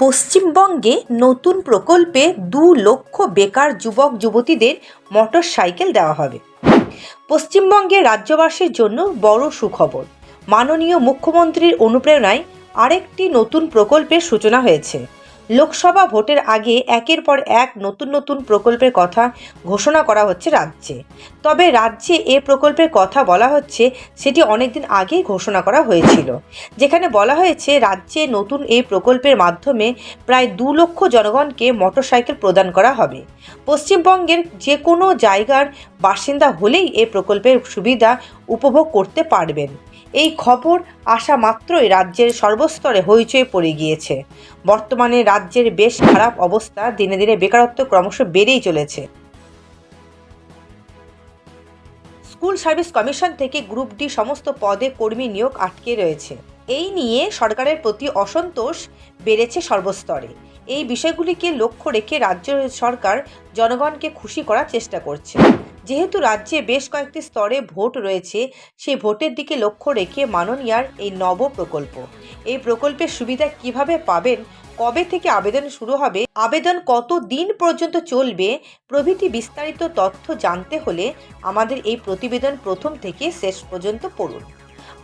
পশ্চিমবঙ্গে নতুন প্রকল্পে দু লক্ষ বেকার যুবক, যুবতীদের মোটর সাইকেল দেওয়া হবে। পশ্চিমবঙ্গে রাজ্যবাসীর জন্য বড় সুখবর। মাননীয় মুখ্যমন্ত্রীর অনুপ্রেরণায় আরেকটি নতুন প্রকল্পের সূচনা হয়েছে। লোকসভা ভোটের আগে একের পর এক নতুন নতুন প্রকল্পের কথা ঘোষণা করা হচ্ছে রাজ্যে। তবে রাজ্যে এ প্রকল্পের কথা বলা হচ্ছে সেটি অনেকদিন আগেই ঘোষণা করা হয়েছিল। যেখানে বলা হয়েছে, রাজ্যে নতুন এই প্রকল্পের মাধ্যমে প্রায় দু লক্ষ জনগণকে মোটরসাইকেল প্রদান করা হবে। পশ্চিমবঙ্গের যে কোনো জায়গার বাসিন্দা হলেই এ প্রকল্পের সুবিধা উপভোগ করতে পারবেন। এই খবর আসা মাত্রই রাজ্যের সর্বস্তরে হইচই পড়ে গিয়েছে। বর্তমানে রাজ্যের বেশ খারাপ অবস্থা দিনে দিনে বেকারত্ব ক্রমশ বেড়েই চলেছে। স্কুল সার্ভিস কমিশন থেকে গ্রুপ ডি সমস্ত পদে কর্মী নিয়োগ আটকে রয়েছে। এই নিয়ে সরকারের প্রতি অসন্তোষ বেড়েছে সর্বস্তরে। এই বিষয়গুলিকে লক্ষ্য রেখে রাজ্য সরকার জনগণকে খুশি করার চেষ্টা করছে। যেহেতু রাজ্যে বেশ কয়েকটি স্তরে ভোট রয়েছে, সেই ভোটের দিকে লক্ষ্য রেখে মাননীয়ার এই নব প্রকল্প। এই প্রকল্পের সুবিধা কীভাবে পাবেন, কবে থেকে আবেদন শুরু হবে, আবেদন কত দিন পর্যন্ত চলবে, প্রভৃতি বিস্তারিত তথ্য জানতে হলে আমাদের এই প্রতিবেদন প্রথম থেকে শেষ পর্যন্ত পড়ুন।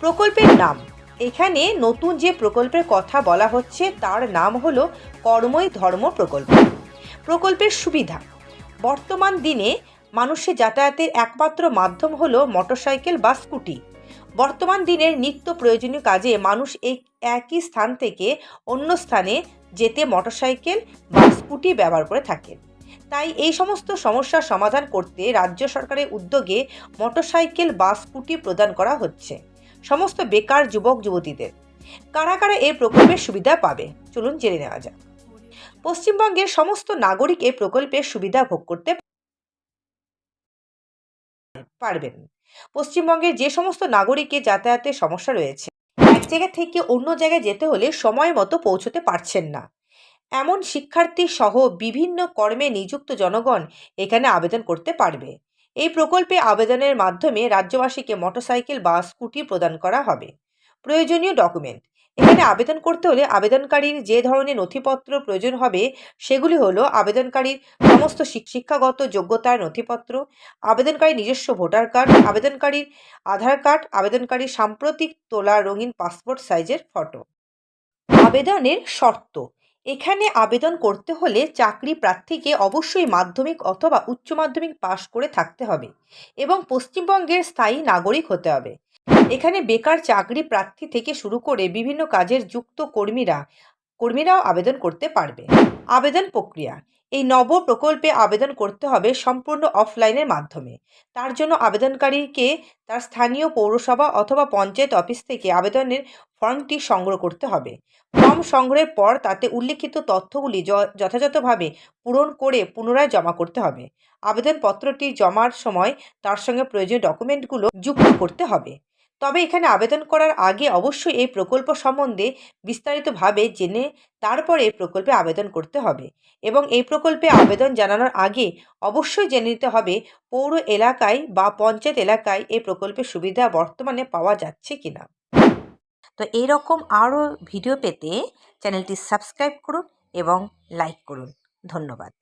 প্রকল্পের নাম। এখানে নতুন যে প্রকল্পের কথা বলা হচ্ছে, তার নাম হলো কর্মই ধর্ম প্রকল্প। প্রকল্পের সুবিধা। বর্তমান দিনে মানুষের যাতায়াতের একমাত্র মাধ্যম হলো মোটরসাইকেল বা স্কুটি। বর্তমান দিনের নিত্য প্রয়োজনীয় কাজে মানুষ এই একই স্থান থেকে অন্য স্থানে যেতে মোটরসাইকেল বা স্কুটি ব্যবহার করে থাকেন তাই এই সমস্ত সমস্যার সমাধান করতে রাজ্য সরকারের উদ্যোগে মোটরসাইকেল বা স্কুটি প্রদান করা হচ্ছে। সমস্ত বেকার যুবক, যুবতীদের। কারা কারা এই প্রকল্পের সুবিধা পাবে? চলুন জেনে নেওয়া যাক। পশ্চিমবঙ্গের সমস্ত নাগরিক এই প্রকল্পের সুবিধা ভোগ করতে পারবেন পশ্চিমবঙ্গের যে সমস্ত নাগরিকের যাতায়াতের সমস্যা রয়েছে, এক জায়গা থেকে অন্য জায়গায় যেতে হলে সময় মতো পৌঁছতে পারছেন না। এমন শিক্ষার্থী সহ বিভিন্ন কর্মে নিযুক্ত জনগণ এখানে আবেদন করতে পারবে। এই প্রকল্পে আবেদনের মাধ্যমে রাজ্যবাসীকে মোটরসাইকেল বা স্কুটি প্রদান করা হবে। প্রয়োজনীয় ডকুমেন্ট এখানে আবেদন করতে হলে আবেদনকারীর যে ধরনের নথিপত্র প্রয়োজন হবে, সেগুলি হলো আবেদনকারীর সমস্ত শিক্ষাগত যোগ্যতার নথিপত্র, আবেদনকারীর নিজস্ব ভোটার কার্ড, আবেদনকারীর আধার কার্ড, আবেদনকারীর সাম্প্রতিক তোলা রঙিন পাসপোর্ট সাইজের ফটো। আবেদনের শর্ত, এখানে আবেদন করতে হলে চাকরি প্রার্থীকে অবশ্যই মাধ্যমিক অথবা উচ্চ মাধ্যমিক পাশ করে থাকতে হবে এবং পশ্চিমবঙ্গের স্থায়ী নাগরিক হতে হবে। এখানে বেকার চাকরি প্রার্থী থেকে শুরু করে বিভিন্ন কাজের যুক্ত কর্মীরা, কর্মীরাও আবেদন করতে পারবে। আবেদন প্রক্রিয়া। এই নব প্রকল্পে আবেদন করতে হবে সম্পূর্ণ অফলাইনের মাধ্যমে। তার জন্য আবেদনকারীকে তার স্থানীয় পৌরসভা অথবা পঞ্চায়েত অফিস থেকে আবেদনের ফর্মটি সংগ্রহ করতে হবে। ফর্ম সংগ্রহের পর তাতে উল্লিখিত তথ্যগুলি যথাযথভাবে পূরণ করে পুনরায় জমা করতে হবে। আবেদনপত্রটি জমার সময় তার সঙ্গে প্রয়োজনীয় ডকুমেন্টগুলো যুক্ত করতে হবে। তবে এখানে আবেদন করার আগে অবশ্যই এই প্রকল্প সম্বন্ধে বিস্তারিতভাবে জেনে তারপরে এই প্রকল্পে আবেদন করতে হবে। এবং এই প্রকল্পে আবেদন জানানোর আগে অবশ্যই জেনে নিতে হবে পৌর এলাকায় বা পঞ্চায়েত এলাকায় এই প্রকল্পের সুবিধা বর্তমানে পাওয়া যাচ্ছে কিনা। তো এইরকম আরও ভিডিও পেতে চ্যানেলটি সাবস্ক্রাইব করুন এবং লাইক করুন। ধন্যবাদ।